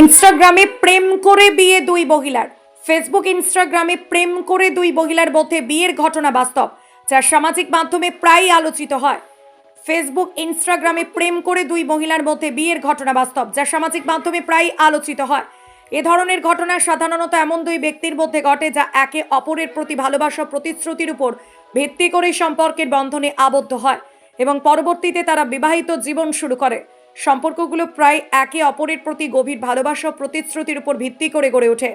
ইনস্টাগ্রামে প্রেম করে বিয়ে দুই মহিলার ফেসবুক ইনস্টাগ্রামে প্রেম করে দুই মহিলার মধ্যে বিয়ের ঘটনা বাস্তব যা সামাজিক মাধ্যমে প্রায়ই আলোচিত হয় ফেসবুক ইনস্টাগ্রামে প্রেম করে দুই মহিলার মধ্যে বিয়ের ঘটনা বাস্তব যা সামাজিক মাধ্যমে প্রায়ই আলোচিত হয় এ ধরনের ঘটনা সাধারণত এমন দুই ব্যক্তির মধ্যে ঘটে যা একে অপরের প্রতি ভালোবাসা প্রতিশ্রুতির উপর ভিত্তি করে সম্পর্কের বন্ধনে আবদ্ধ হয় এবং পরবর্তীতে তারা বিবাহিত জীবন শুরু করে সম্পর্কগুলো প্রায় একে অপরের প্রতি গভীর ভালোবাসা প্রতিশ্রুতির উপর ভিত্তি করে গড়ে ওঠে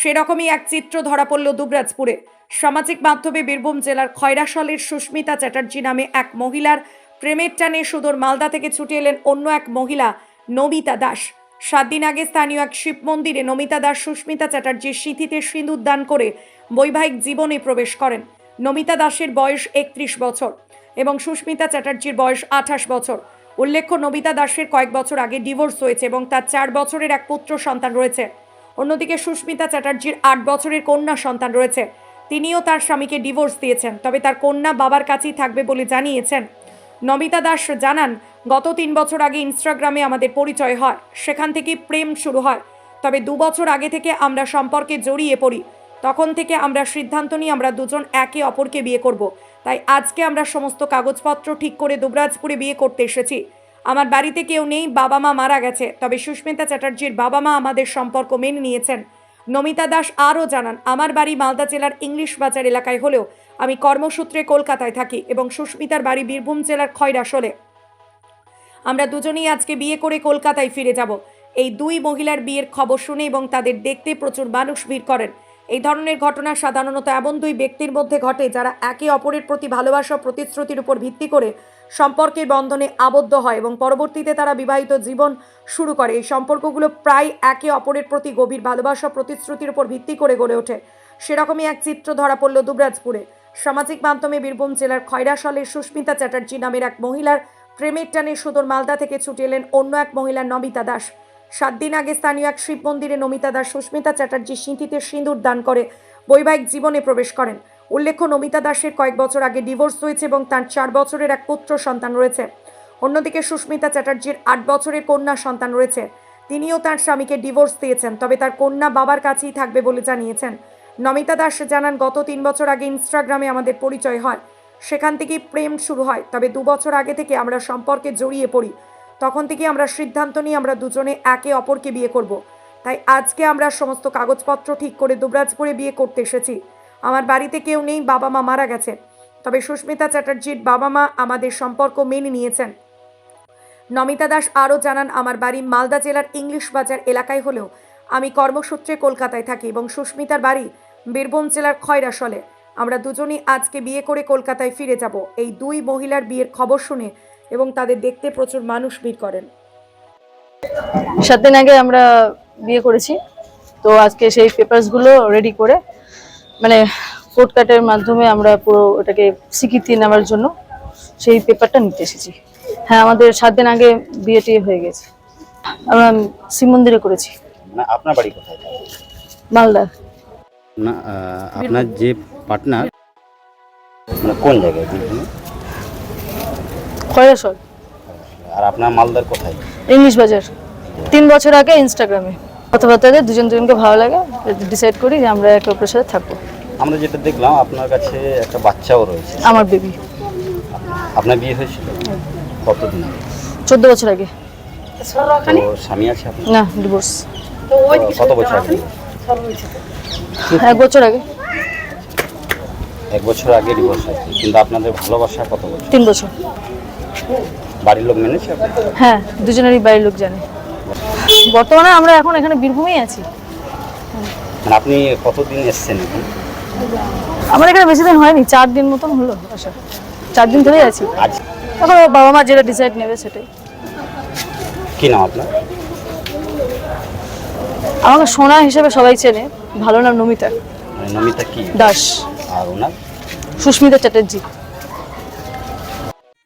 সেরকমই এক চিত্র ধরা পড়ল দুবরাজপুরে সামাজিক মাধ্যমে বীরভূম জেলার খয়রাশলের সুস্মিতা চ্যাটার্জি নামে এক মহিলার প্রেমের টানে সুদূর মালদা থেকে ছুটে এলেন অন্য এক মহিলা নমিতা দাস সাত দিন আগে স্থানীয় এক শিব মন্দিরে নমিতা দাস সুস্মিতা চ্যাটার্জির সিথিতে সিঁদুর দান করে বৈবাহিক জীবনে প্রবেশ করেন নমিতা দাসের বয়স একত্রিশ বছর এবং সুস্মিতা চ্যাটার্জির বয়স আঠাশ বছর উল্লেখ্য নবিতা দাসের কয়েক বছর আগে ডিভোর্স হয়েছে এবং তার চার বছরের এক পুত্র সন্তান রয়েছে অন্যদিকে সুস্মিতা চ্যাটার্জির আট বছরের কন্যা সন্তান রয়েছে তিনিও তার স্বামীকে ডিভোর্স দিয়েছেন তবে তার কন্যা বাবার কাছেই থাকবে বলে জানিয়েছেন নবিতা দাস জানান গত তিন বছর আগে ইনস্টাগ্রামে আমাদের পরিচয় হয় সেখান থেকে প্রেম শুরু হয় তবে দু বছর আগে থেকে আমরা সম্পর্কে জড়িয়ে পড়ি তখন থেকে আমরা সিদ্ধান্ত নিই আমরা দুজন একে অপরকে বিয়ে করব তাই আজকে আমরা সমস্ত কাগজপত্র ঠিক করে দুবরাজপুরে বিয়ে করতে এসেছি আমার বাড়িতে কেউ নেই বাবা মা মারা গেছে তবে সুস্মিতা চ্যাটার্জির বাবা মা আমাদের সম্পর্ক মেনে নিয়েছেন নমিতা দাস আরও জানান আমার বাড়ি মালদা জেলার ইংলিশ বাজার এলাকায় হলেও আমি কর্মসূত্রে কলকাতায় থাকি এবং সুস্মিতার বাড়ি বীরভূম জেলার শোলে আমরা দুজনেই আজকে বিয়ে করে কলকাতায় ফিরে যাব এই দুই মহিলার বিয়ের খবর শুনে এবং তাদের দেখতে প্রচুর মানুষ ভিড় করেন এই ধরনের ঘটনা সাধারণত এমন দুই ব্যক্তির মধ্যে ঘটে যারা একে অপরের প্রতি ভালোবাসা প্রতিশ্রুতির উপর ভিত্তি করে সম্পর্কের বন্ধনে আবদ্ধ হয় এবং পরবর্তীতে তারা বিবাহিত জীবন শুরু করে এই সম্পর্কগুলো প্রায় একে অপরের প্রতি গভীর ভালোবাসা প্রতিশ্রুতির উপর ভিত্তি করে গড়ে ওঠে সেরকমই এক চিত্র ধরা পড়ল দুবরাজপুরে সামাজিক মাধ্যমে বীরভূম জেলার খয়রাশলের সুস্মিতা চ্যাটার্জি নামের এক মহিলার প্রেমের টানে সুদূর মালদা থেকে ছুটে এলেন অন্য এক মহিলা নবিতা দাস সাত দিন আগে স্থানীয় এক শিব মন্দিরে নমিতা দাস সুস্মিতা চ্যাটার্জির সিঁথিতে সিঁদুর দান করে বৈবাহিক জীবনে প্রবেশ করেন উল্লেখ্য নমিতা দাসের কয়েক বছর আগে ডিভোর্স হয়েছে এবং তার চার বছরের এক পুত্র সন্তান রয়েছে অন্যদিকে সুস্মিতা চ্যাটার্জির আট বছরের কন্যা সন্তান রয়েছে তিনিও তার স্বামীকে ডিভোর্স দিয়েছেন তবে তার কন্যা বাবার কাছেই থাকবে বলে জানিয়েছেন নমিতা দাস জানান গত তিন বছর আগে ইনস্টাগ্রামে আমাদের পরিচয় হয় সেখান থেকেই প্রেম শুরু হয় তবে দু বছর আগে থেকে আমরা সম্পর্কে জড়িয়ে পড়ি তখন থেকে আমরা সিদ্ধান্ত নিয়ে আমরা দুজনে একে অপরকে বিয়ে করব। তাই আজকে আমরা সমস্ত কাগজপত্র ঠিক করে দুবরাজপুরে বিয়ে করতে এসেছি আমার বাড়িতে কেউ নেই বাবা মা মারা গেছে তবে সুস্মিতা চ্যাটার্জির বাবা মা আমাদের সম্পর্ক মেনে নিয়েছেন নমিতা দাস আরও জানান আমার বাড়ি মালদা জেলার ইংলিশ বাজার এলাকায় হলেও আমি কর্মসূত্রে কলকাতায় থাকি এবং সুস্মিতার বাড়ি বীরভূম জেলার খয়রাসলে আমরা দুজনই আজকে বিয়ে করে কলকাতায় ফিরে যাব এই দুই মহিলার বিয়ের খবর শুনে এবং তাদের দেখতে প্রচুর মানুষ ভিড় করেন সাত দিন আগে আমরা বিয়ে করেছি তো আজকে সেই পেপারসগুলো রেডি করে মানে কোর্ট কাটের মাধ্যমে আমরা পুরো ওটাকে স্বীকৃতি নেওয়ার জন্য সেই পেপারটা নিতে এসেছি হ্যাঁ আমাদের সাত দিন আগে বিয়েটি হয়ে গেছে আমরা শিব মন্দিরে করেছি আপনার বাড়ি কোথায় মালদা আপনার যে পার্টনার মানে কোন জায়গায় খয়রাসর আর আপনার মালদার কোথায় ইংলিশ বাজার তিন বছর আগে ইনস্টাগ্রামে কথাবার্তাদের দুজন দুজনকে ভালো লাগে ডিসাইড করি যে আমরা একে অপরের সাথে থাকবো আমরা যেটা দেখলাম আপনার কাছে একটা বাচ্চাও রয়েছে আমার বেবি আপনার বিয়ে হয়েছিল কতদিন আগে চোদ্দ বছর আগে স্বামী আছে না ডিভোর্স কত বছর আগে এক বছর আগে এক বছর আগে ডিভোর্স হয়েছে কিন্তু আপনাদের ভালোবাসা কত বছর তিন বছর বাড়ির লোক মেনেছে হ্যাঁ দুজনেরই বাড়ির লোক জানে বর্তমানে আমরা এখন এখানে বীরভূমেই আছি মানে আপনি কতদিন এসেছেন আমার এখানে বেশি দিন হয়নি চার দিন মতন হলো আসা চার দিন ধরেই আছি এখন বাবা মা যেটা ডিসাইড নেবে সেটাই কি নাম আপনার আমাকে সোনা হিসেবে সবাই চেনে ভালো নাম নমিতা মানে নমিতা কি দাস আর ওনার Susmita Chatterjee